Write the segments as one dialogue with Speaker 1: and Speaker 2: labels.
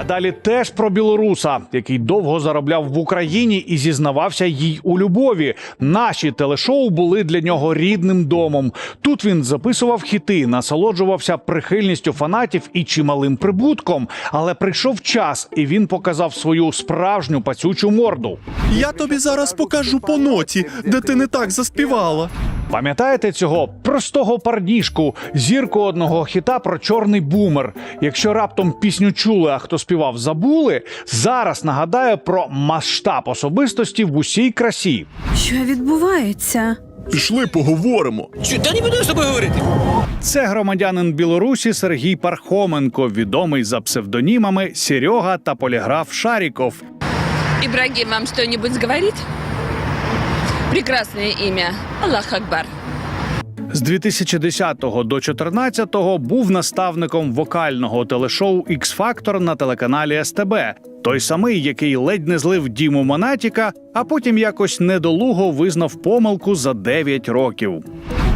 Speaker 1: А далі теж про білоруса, який довго заробляв в Україні і зізнавався їй у любові. Наші телешоу були для нього рідним домом. Тут він записував хіти, насолоджувався прихильністю фанатів і чималим прибутком. Але прийшов час, і він показав свою справжню пацючу морду.
Speaker 2: Я тобі зараз покажу по ноті, де ти не так заспівала.
Speaker 1: Пам'ятаєте цього простого парнішку, зірку одного хіта про чорний бумер? Якщо раптом пісню чули, а хто співав, забули. Зараз нагадаю про масштаб особистості в усій красі.
Speaker 3: Що відбувається?
Speaker 2: Пішли, поговоримо.
Speaker 4: Чу, та не буду з тобою говорити.
Speaker 1: Це громадянин Білорусі Сергій Пархоменко, відомий за псевдонімами Серега та поліграф Шаріков.
Speaker 5: Ибрагим вам что-нибудь говорит? Прекрасное имя. Аллах Акбар.
Speaker 1: З 2010 до 2014 був наставником вокального телешоу «Ікс-Фактор» на телеканалі СТБ. Той самий, який ледь не злив Діму Монатіка, а потім якось недолуго визнав помилку за 9 років.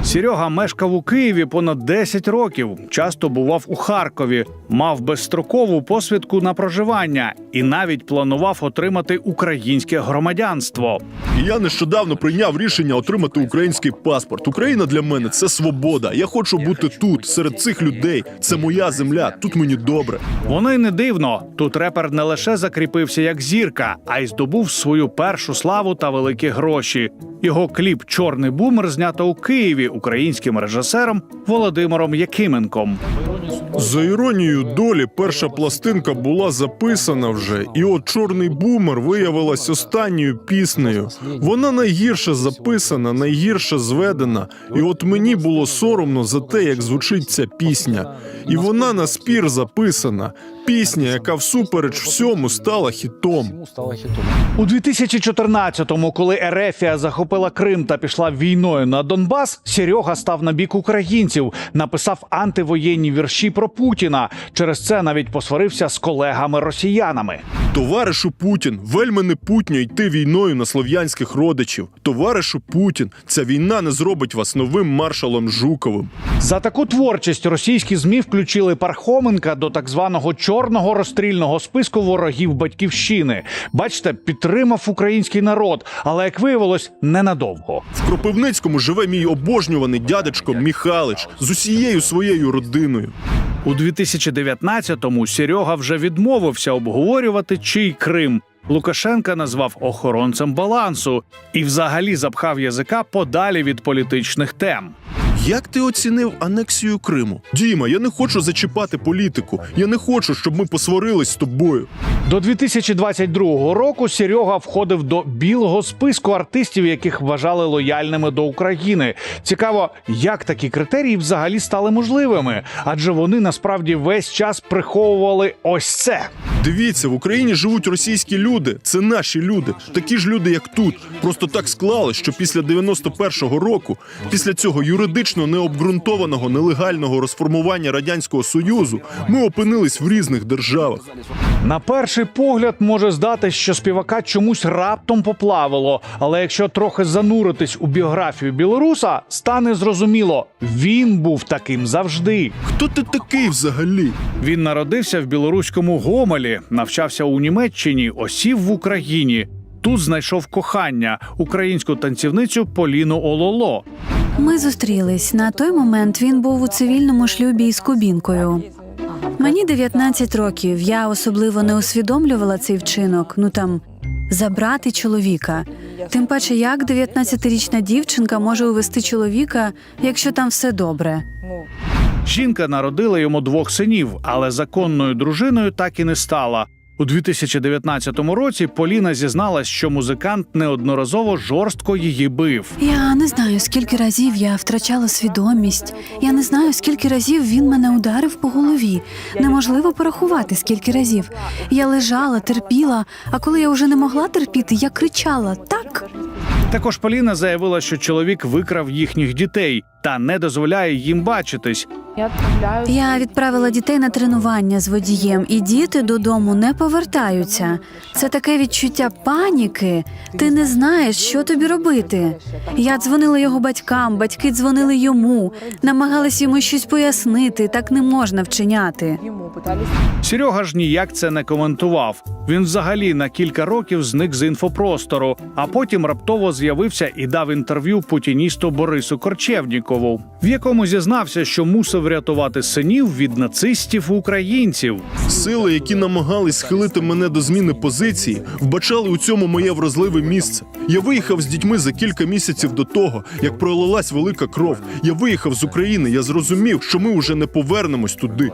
Speaker 1: Серега мешкав у Києві понад 10 років, часто бував у Харкові, мав безстрокову посвідку на проживання і навіть планував отримати українське громадянство.
Speaker 2: Я нещодавно прийняв рішення отримати український паспорт. Україна для мене це свобода. Я хочу бути тут, серед цих людей. Це моя земля. Тут мені добре.
Speaker 1: Воно й не дивно. Тут репер не лише закріпився як зірка, а й здобув свою першу славу та великі гроші. Його кліп Чорний бумер знято у Києві українським режисером Володимиром Якименком.
Speaker 2: За іронією долі, перша пластинка була записана вже, і от чорний бумер виявилась останньою піснею. Вона найгірше записана, найгірше зведена. І от мені було соромно за те, як звучить ця пісня. І вона на спір записана. Пісня, яка всупереч всьому стала хітом.
Speaker 1: У 2014-му, коли Ерефія захопила Крим та пішла війною на Донбас, Серега став на бік українців, написав антивоєнні вірші про Путіна. Через це навіть посварився з колегами-росіянами.
Speaker 2: Товаришу Путін, вельми не путньо йти війною на слов'янських родичів. Товаришу Путін, ця війна не зробить вас новим маршалом Жуковим.
Speaker 1: За таку творчість російські змі включили Пархоменка до так званого чорного розстрільного списку ворогів батьківщини. Бачите, підтримав український народ, але як виявилось, ненадовго.
Speaker 2: В Кропивницькому живе мій обожнюваний дядечко Міхалич з усією своєю родиною.
Speaker 1: У 2019-му Серега вже відмовився обговорювати чий Крим. Лукашенка назвав охоронцем балансу і взагалі запхав язика подалі від політичних тем.
Speaker 2: Як ти оцінив анексію Криму? Діма, я не хочу зачіпати політику. Я не хочу, щоб ми посварились з тобою.
Speaker 1: До 2022 року Серега входив до білого списку артистів, яких вважали лояльними до України. Цікаво, як такі критерії взагалі стали можливими, адже вони насправді весь час приховували ось це.
Speaker 2: Дивіться, в Україні живуть російські люди. Це наші люди, такі ж люди, як тут. Просто так склалось, що після 91-го року, після цього юридично необґрунтованого нелегального розформування радянського союзу, ми опинились в різних державах.
Speaker 1: На перший погляд може здати, що співака чомусь раптом поплавило. Але якщо трохи зануритись у біографію білоруса, стане зрозуміло, він був таким завжди.
Speaker 2: Хто ти такий взагалі?
Speaker 1: Він народився в білоруському Гомелі, навчався у Німеччині, осів в Україні. Тут знайшов кохання українську танцівницю Поліну Ололо.
Speaker 3: Ми зустрілись. На той момент він був у цивільному шлюбі із кубінкою. Мені 19 років. Я особливо не усвідомлювала цей вчинок. Ну там забрати чоловіка. Тим паче, як 19-річна дівчинка може увести чоловіка, якщо там все добре.
Speaker 1: Жінка народила йому двох синів, але законною дружиною так і не стала. У 2019 році Поліна зізналась, що музикант неодноразово жорстко її бив.
Speaker 3: Я не знаю, скільки разів я втрачала свідомість. Я не знаю, скільки разів він мене ударив по голові. Неможливо порахувати, скільки разів. Я лежала, терпіла, а коли я вже не могла терпіти, я кричала так.
Speaker 1: Також Поліна заявила, що чоловік викрав їхніх дітей. Та не дозволяє їм бачитись.
Speaker 4: Я
Speaker 3: відправила дітей на тренування з водієм, і діти додому не повертаються. Це таке відчуття паніки. Ти не знаєш, що тобі робити. Я дзвонила його батькам, батьки дзвонили йому, намагались йому щось пояснити. Так не можна вчиняти.
Speaker 1: Серега ж ніяк це не коментував. Він взагалі на кілька років зник з інфопростору, а потім раптово з'явився і дав інтерв'ю путіністу Борису Корчевнікову, в якому зізнався, що мусив рятувати синів від нацистів українців.
Speaker 2: Сили, які намагались схилити мене до зміни позиції, вбачали у цьому моє вразливе місце. Я виїхав з дітьми за кілька місяців до того, як пролилась велика кров. Я виїхав з України. Я зрозумів, що ми вже не повернемось туди.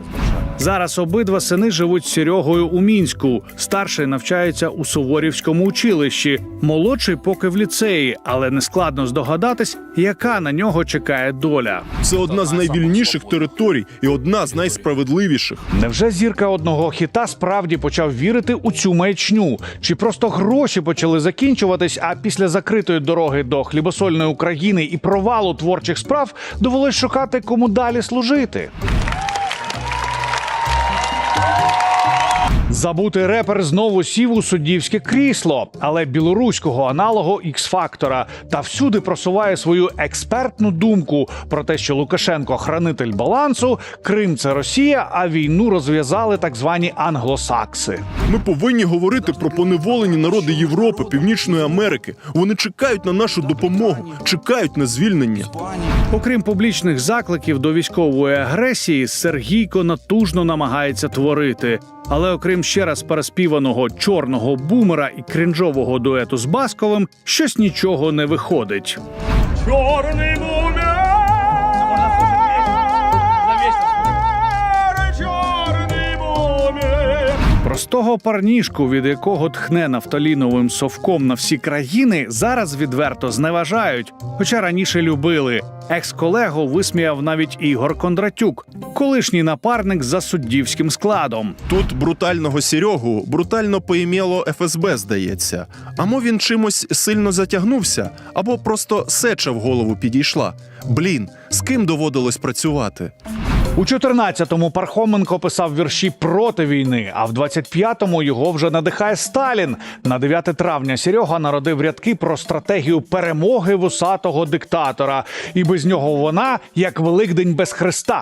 Speaker 1: Зараз обидва сини живуть з Серегою у мінську. Старший навчається у Суворівському училищі, молодший поки в ліцеї, але не складно здогадатись, яка на нього чекає доля.
Speaker 2: Це одна з найвільніших територій і одна з найсправедливіших.
Speaker 1: Невже зірка одного хіта справді почав вірити у цю маячню? Чи просто гроші почали закінчуватись? А після закритої дороги до хлібосольної України і провалу творчих справ довелось шукати кому далі служити? Забутий репер знову сів у суддівське крісло, але білоруського аналогу X-фактора та всюди просуває свою експертну думку про те, що Лукашенко хранитель балансу, Крим це Росія, а війну розв'язали так звані англосакси.
Speaker 2: Ми повинні говорити про поневолені народи Європи, Північної Америки. Вони чекають на нашу допомогу, чекають на звільнення.
Speaker 1: Окрім публічних закликів до військової агресії, Сергійко натужно намагається творити. Але окрім ще раз переспіваного чорного бумера і крінжового дуету з Басковим, щось нічого не виходить.
Speaker 6: Чорний
Speaker 1: Простого парнішку, від якого тхне нафталіновим совком на всі країни, зараз відверто зневажають, хоча раніше любили. Екс-колегу висміяв навіть Ігор Кондратюк, колишній напарник за суддівським складом.
Speaker 2: Тут брутального Серегу брутально поім'яло ФСБ, здається. Амо він чимось сильно затягнувся, або просто сеча в голову підійшла. Блін, з ким доводилось працювати?
Speaker 1: У 14-му Пархоменко писав вірші проти війни, а в 25-му його вже надихає Сталін. На 9 травня Серега народив рядки про стратегію перемоги вусатого диктатора, і без нього вона як Великдень без Христа.